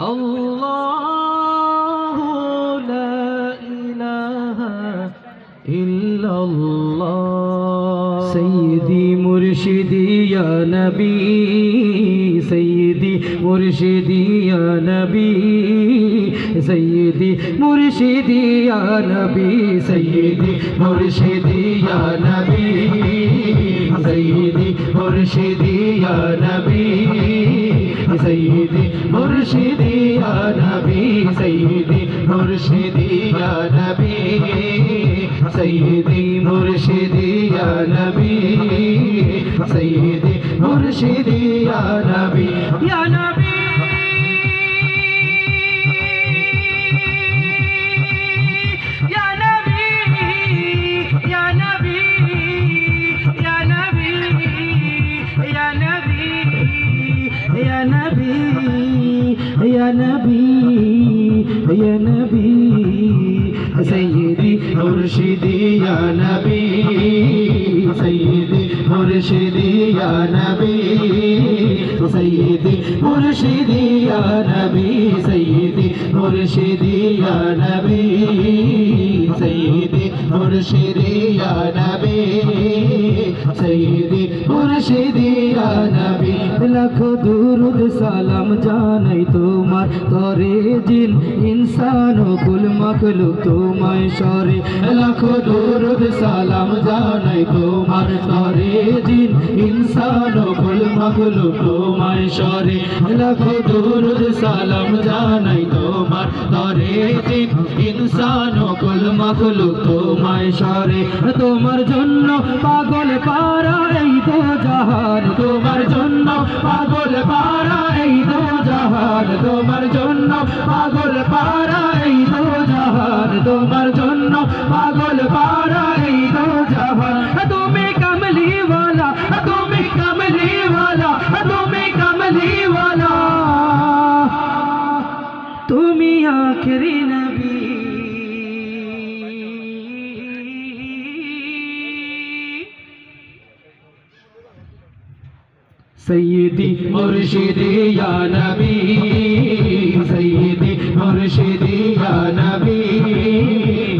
الله لا إله إلا الله. سيدي مرشدي يا نبي سيدي مرشدي يا نبي سيدي مرشدي يا نبي سيدي مرشدي يا نبي سيدي مرشدي يا نبي. সৈদি মুর্শিদি নবী সৈদি মুর্শিদি নবী সৈদি মুর্শিদি নবী সৈদি মুর্শিদি নবী। নবী, ইয়া নবী ইয়া নবী, সৈয়দি মুর্শিদি, ইয়া নবী, সৈয়দি মুর্শিদি, ইয়া নবী, সৈয়দি মুর্শিদি, ইয়া নবী, সৈয়দি মুর্শিদি, ইয়া নবী, সৈয়দি মুর্শিদি, ইয়া নবী। সৈয়দি মুর্শিদি নবী, লাখ দুরুদ সালাম জানাই তোমার তরে জিন, ইনসান ও কুল মাখলুক তোমায় সরে। লাখ দুরুদ সালাম জানাই তোমার তরে জিন, ইনসান ও কুল মাখলুক তোমায় সরে। সালাম জানাই তোমার তরে। ইনসান সরে। তোমার জন্য পাগল পারা এই তো জাহান। তোমার জন্য পাগল পারা এই তো জাহান। তোমার জন্য পাগল পারা সৈয়দি মুর্শিদি, ইয়া নবী। সৈয়দি মুর্শিদি, ইয়া নবী।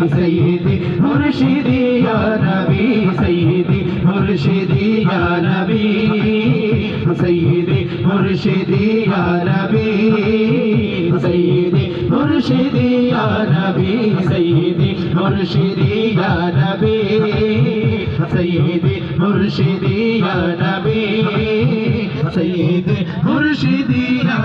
সৈয়দি মুর্শিদি, ইয়া নবী। সৈয়দি মুর্শিদি, ইয়া নবী। সৈয়দি মুর্শিদি, ইয়া নবী। সৈয়দি মুর্শিদি, ইয়া নবী। সৈয়দি মুর্শিদি, ইয়া নবী। সৈয়দে মুর্শিদিয়া নবী। সৈয়দে মুর্শিদিয়া